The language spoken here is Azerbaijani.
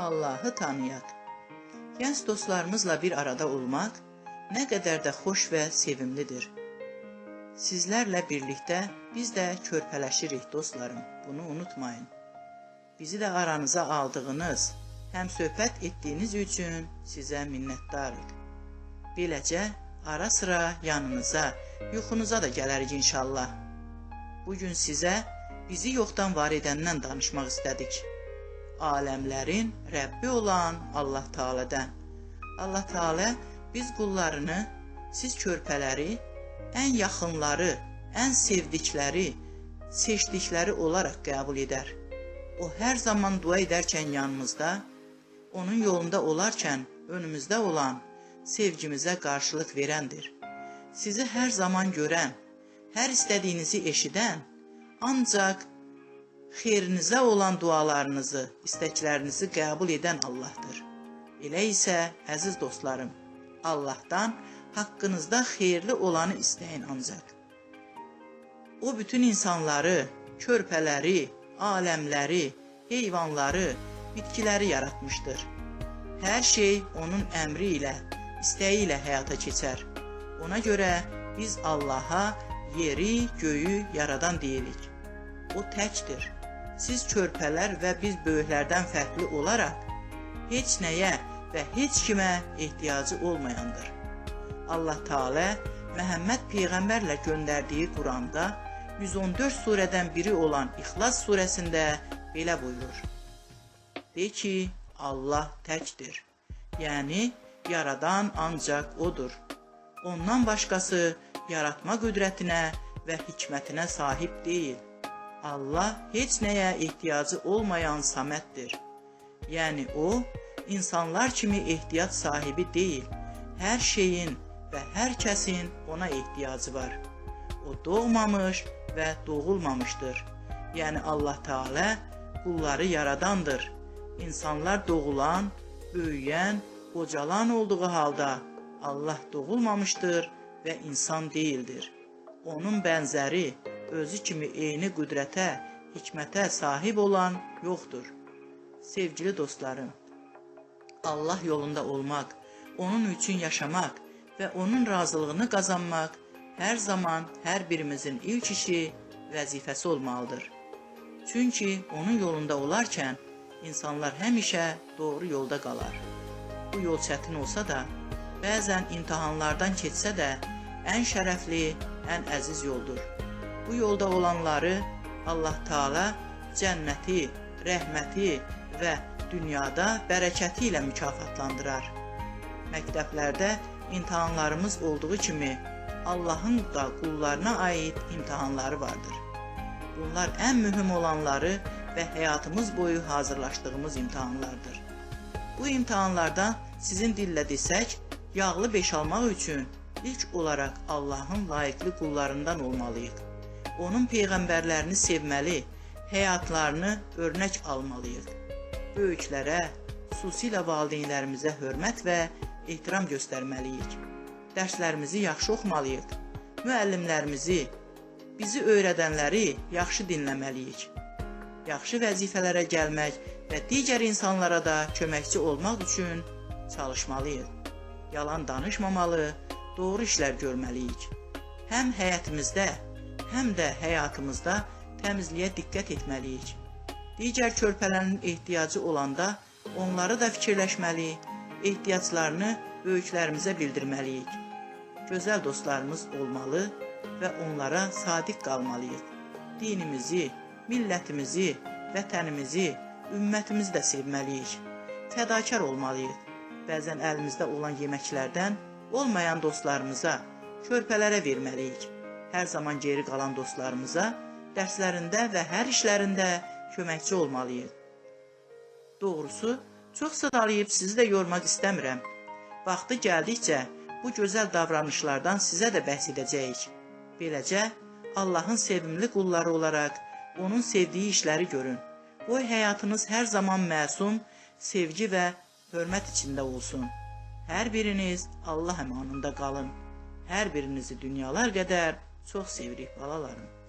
Allahı tanıyaq. Gənc dostlarımızla bir arada olmaq nə qədər də xoş və sevimlidir. Sizlərlə birlikdə biz də körpələşirik dostlarım. Bunu unutmayın. Bizi də aranıza aldığınız, həm söhbət etdiyiniz üçün sizə minnətdarıq. Beləcə ara sıra yanınıza, yuxunuza da gələrik inşallah. Bu gün sizə bizi yoxdan var edəndən danışmaq istədik. Aləmlərin Rəbbi olan Allah Taala'dan. Allah Taala biz qullarını, siz körpələri ən yaxınları, ən sevdikləri, seçdikləri olaraq qəbul edər. O hər zaman dua edərkən yanımızda, onun yolunda olarkən önümüzdə olan sevgimizə qarşılıq verəndir. Sizi hər zaman görən, hər istədiyinizi eşidən, ancaq xeyrinizə olan dualarınızı, istəklərinizi qəbul edən Allahdır. Elə isə, əziz dostlarım, Allahdan haqqınızda xeyirli olanı istəyin ancaq. O bütün insanları, körpələri, aləmləri, heyvanları, bitkiləri yaratmışdır. Hər şey onun əmri ilə, istəyi ilə həyata keçər. Ona görə biz Allaha yeri, göyü yaradan deyirik. O təkdir. Siz körpələr və biz böyüklərdən fərqli olaraq heç nəyə və heç kimə ehtiyacı olmayandır. Allah Teala Məhəmməd peyğəmbərlə göndərdiyi Quranda 114 surədən biri olan İxlas surəsində belə buyurur. De ki, Allah təkdir. Yəni yaradan ancaq odur. Ondan başqası yaratma qüdrətinə və hikmətinə sahib deyil. Allah heç nəyə ehtiyacı olmayan samətdir. Yəni o insanlar kimi ehtiyac sahibi deyil. Hər şeyin və hər kəsin ona ehtiyacı var. O doğmamış və doğulmamışdır. Yəni Allah Teala qulları yaradandır. İnsanlar doğulan, böyüyən, qocalan olduğu halda Allah doğulmamışdır və insan deyildir. Onun bənzəri özü kimi eyni qüdrətə, hikmətə sahib olan yoxdur. Sevgili dostlarım, Allah yolunda olmaq, onun üçün yaşamaq və onun razılığını qazanmaq hər zaman hər birimizin ilk işi, vəzifəsi olmalıdır. Çünki onun yolunda olarkən insanlar həmişə doğru yolda qalar. Bu yol çətin olsa da, bəzən imtahanlardan keçsə də, ən şərəfli, ən əziz yoldur. Bu yolda olanları Allah Taala cənnəti, rəhməti və dünyada bərəkəti ilə mükafatlandırar. Məktəblərdə imtahanlarımız olduğu kimi Allahın da qullarına aid imtahanları vardır. Bunlar ən mühüm olanları və həyatımız boyu hazırlaşdığımız imtahanlardır. Bu imtahanlarda sizin dillə desək, yağlı beş almaq üçün ilk olaraq Allahın layiqli qullarından olmalıyıq. Onun peyğəmbərlərini sevməli, həyatlarını örnək almalıyıq. Böyüklərə, xüsusilə valideynlərimizə hörmət və ehtiram göstərməliyik. Dərslərimizi yaxşı oxumalıyıq. Müəllimlərimizi, bizi öyrədənləri yaxşı dinləməliyik. Yaxşı vəzifələrə gəlmək və digər insanlara da köməkçi olmaq üçün çalışmalıyıq. Yalan danışmamalı, doğru işlər görməliyik. Həm həyətimizdə, həm də həyatımızda təmizliyə diqqət etməliyik. Digər körpələrin ehtiyacı olanda onları da fikirləşməli, ehtiyaclarını böyüklərimizə bildirməliyik. Gözəl dostlarımız olmalı və onlara sadiq qalmalıyıq. Dinimizi, millətimizi, vətənimizi, ümmətimizi də sevməliyik. Fədakar olmalıyıq. Bəzən əlimizdə olan yeməklərdən olmayan dostlarımıza, körpələrə verməliyik. Hər zaman geri qalan dostlarımıza dərslərində və hər işlərində köməkçi olmalıyıq. Doğrusu, çox sadalayıb sizi də yormaq istəmirəm. Vaxtı gəldikcə bu gözəl davranışlardan sizə də bəhs edəcəyik. Beləcə, Allahın sevimli qulları olaraq onun sevdiyi işləri görün. Qoy həyatınız hər zaman məsum, sevgi və hörmət içində olsun. Hər biriniz Allah əmanında qalın. Hər birinizi dünyalar qədər çox sevirik balalarım.